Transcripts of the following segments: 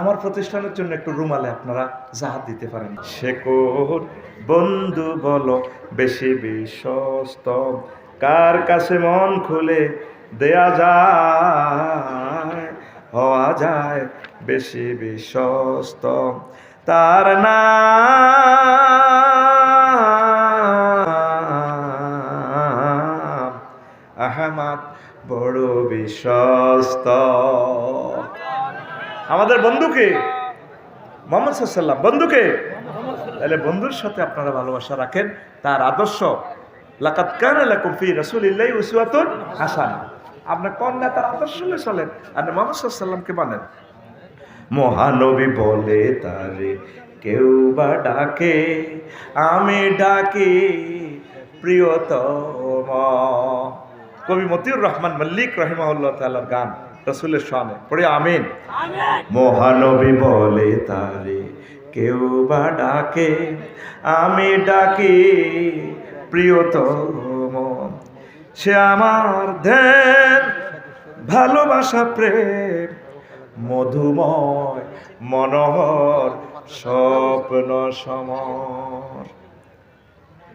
আমার প্রতিষ্ঠানের জন্য একটু রুমালে আপনারা জাহাজ দিতে পারেন। শেকর বন্ধু বলো, বেশি বিশ্বস্ত, কার কাছে মন খুলে দেয়া যায়, হওয়া যায় বেশি বিশ্বস্ত। তার না আহমাদ বড় বিশ্বস্ত। আমাদের বন্ধুকে, মোহাম্মদ সাল্লাম বন্ধুকে। তাহলে বন্ধুর সাথে আপনারা ভালোবাসা রাখেন, তার আদর্শ লাকাত কান লাকুম ফি রাসূলিল্লাহি উসওয়াতুন হাসানা। আপনার কন্যা তার আদর্শ হলে চলেন আর মোহাম্মদ সাল্লামকে মানেন। মহানবী বলে তারে কেউ বা ডাকে, আমি ডাকি প্রিয়তম। কবি মতিউর রহমান মল্লিক রহিমাউল্লাহ তাআলার গান। রসুলের শানে। পড়ে আমিন। মহানবী বলে তারে কেউ বা ডাকে আমি ডাকি প্রিয়তম। সে আমার ধ্যান ভালোবাসা প্রেম মধুময় মনোহর স্বপ্ন সমর।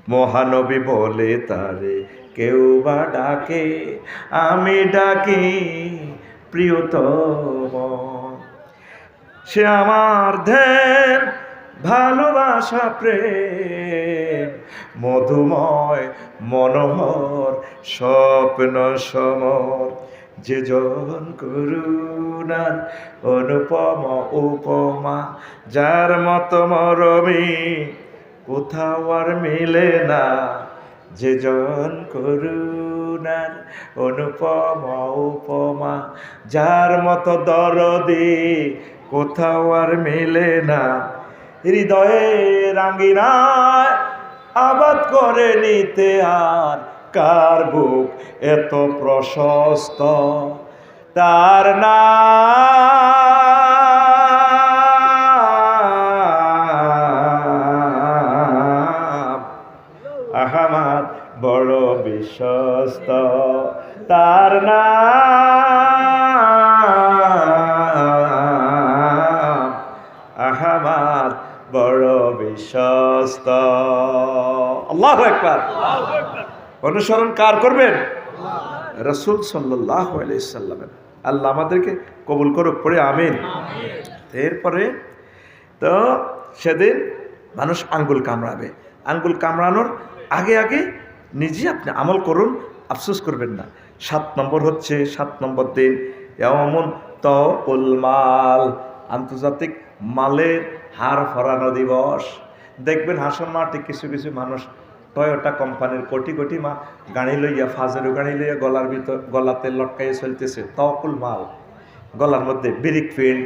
মহানবী বলে তারে কেউ বা ডাকে আমি ডাকি প্রিয়তম। সে আমার ধ্যান, ভালোবাসা, প্রেম, মধুময়, মনোহর, স্বপ্ন সমর। যে জন করুণার অনুপম, উপমা, যার মত মরমী, কোথাও আর মিলে না। যে জন করুণার অনুপম উপমা, যার মতো দরদি কোথাও আর মেলে না। হৃদয়ে রাঙ্গিনায় আবাদ করে নিতে আর কার বুক এত প্রশস্ত? তার নাম বিশ্বস্ত তার আহমাদ, বড় বিশ্বস্ত। আল্লাহ একবার অনুসরণ কার করবেন? রসুল সাল্লাহ আল্লাহ আমাদেরকে কবুল করুক, পড়ে আমিন। এরপরে তো সেদিন মানুষ আঙ্গুল কামড়াবে। আঙ্গুল কামড়ানোর আগে আগে নিজে আপনি আমল করুন, আফসোস করবেন না। সাত নম্বর হচ্ছে, সাত নম্বর দিন এমন তল মাল, আন্তর্জাতিক মালের হার ফরানো দিবস। দেখবেন হাসন মাঠে কিছু কিছু মানুষ টয়োটা কোম্পানির কোটি কোটি মা গাড়ি লইয়া ফাজেরও গাড়ি লইয়া গলার ভিতর, গলাতে লটকাইয়া চলতেছে তকুল মাল। গলার মধ্যে বিরিক ফিল্ড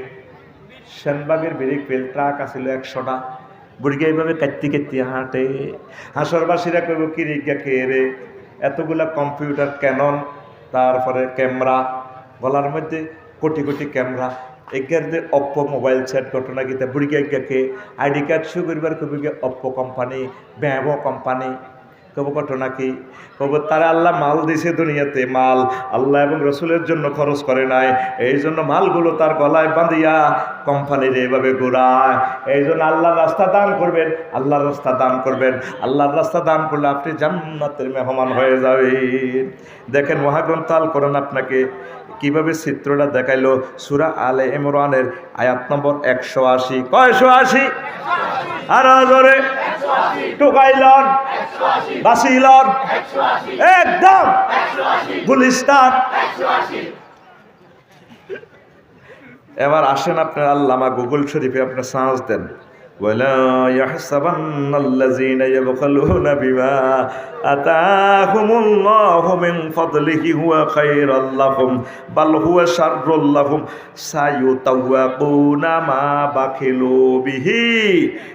সেনবাগের বিরিক ফিল্ড ট্রাক আছিল একশোটা। বুড়িকে এইভাবে কাটতে কাটতে হাঁটে। হাঁসরবাসীরা কইব, কি রিগা কে রে? এতগুলা কম্পিউটার ক্যানন, তারপরে ক্যামেরা। গলার মধ্যে কোটি কোটি ক্যামেরা। এগার যে অপ্পো মোবাইল সেট ঘটনা গীতা বুড়িকে এগাকে আইডি কার্ড শু করবার কবি অপ্পো কোম্পানি ব্যাবো কোম্পানি কব ঘটনা কি? কব তারা আল্লাহ মাল দিছে দুনিয়াতে, মাল। আল্লাহ এবং রসুলের জন্য খরচ করে নাই। এই জন্য মালগুলো তার গলায় বাঁধিয়া কোম্পানির এইভাবে ঘোরায়। এই জন্য আল্লাহর রাস্তা দান করবেন, আল্লাহর রাস্তা দান করবেন। আল্লাহর রাস্তা দান করলে আপনি জান্নাতের মেহমান হয়ে যাবেন। দেখেন মহাগ্রন্থ আল করেন আপনাকে কীভাবে চিত্রটা দেখাইলো? সুরা আলে ইমরানের আয়াত নম্বর একশো আশি। কয়শো আশি? আর জোরে। বাসিলন। একদম। গুলিস্তান। এবার আসেন আপনার আল্লামা গুগল শরীফে আপনার সাহস দেন। ولا يحسبن الذين يبخلون بما آتاهم الله من فضله هو خير لهم بل هو شر لهم سيطوقون ما بخلوا به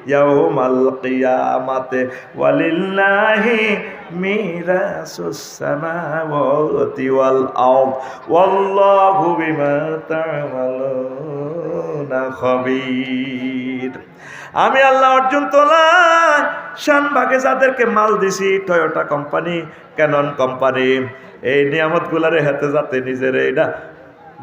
يوم القيامة ولله ميراث السماوات والأرض والله بما تعملون خبير আমি আল্লাহ অর্জুন তোলা। শানবাগে যাদেরকে মাল দিছি টয়োটা কোম্পানি ক্যানন কোম্পানি এই নিয়ামতগুলারে হাতে যাতে নিজের এটা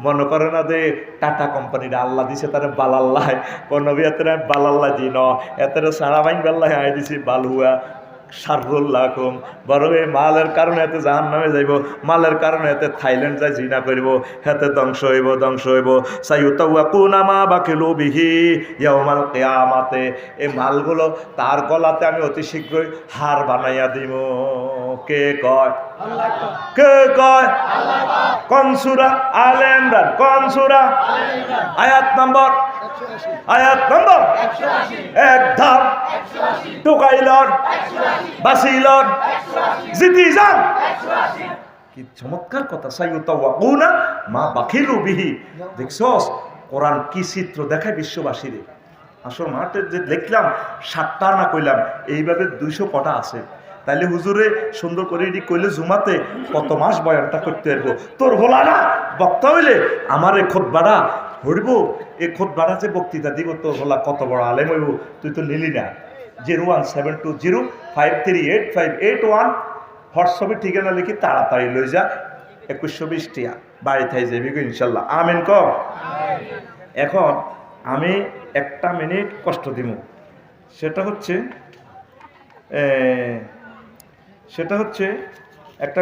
মনে করে না যে টাটা কোম্পানিটা আল্লাহ দিছে, তারা বালাল্লাহ। কোনো এতে বালাল্লাহ দিন। ন এত সারা বাইন বাল্লাহ আই দিছি বালুয়া। সারুল্লাহম বরং এই মালের কারণে এতে জাহান নামে যাইব মালের কারণে এতে থাইল্যান্ড যাই জিনা করিব হেতে ধ্বংস হইব ধ্বংস হইব। সাইউতাউয়া কুনামা বাকিলু বিহি ইয়াউমাল কিয়ামাতে। এই মালগুলো তার গলাতে আমি অতি শীঘ্রই হার বানাইয়া দিব। কে কয়? কে কয়? কনসুরা আলে ইমরান? কনসুরা আয়াত নম্বর আয়াত নম্বর? এক ধাপ। টুকাইলন বাসিলন জিতি যান কি চমৎকার কথা। মা বিহি। দেখছস কোরআন কি চিত্র দেখায় বিশ্ববাসীরে। আসল মাঠে যে দেখলাম সাতটা না কইলাম এইভাবে দুইশো কটা আছে। তাইলে হুজুরে সুন্দর করে এটি কইলে জুমাতে কত মাস বয়ানটা করতে পারব। তোর হলা না বক্তা হইলে আমার এ খোদ হরিব এ খোদ বাড়া যে বক্তৃতা দিব তোর হলা কত বড় আলেম হইব? তুই তো নিলি না। Zero one seven two zero five three eight five eight one. হোয়াটসঅ্যাপে ঠিকানা লিখি তাড়াতাড়ি লই যা। একুশশো বিশ টিয়া। বাড়ি থাই যাবি গো ইনশাল্লাহ। আমিন ক এখন আমি একটা মিনিট কষ্ট দিব সেটা হচ্ছে সেটা হচ্ছে একটা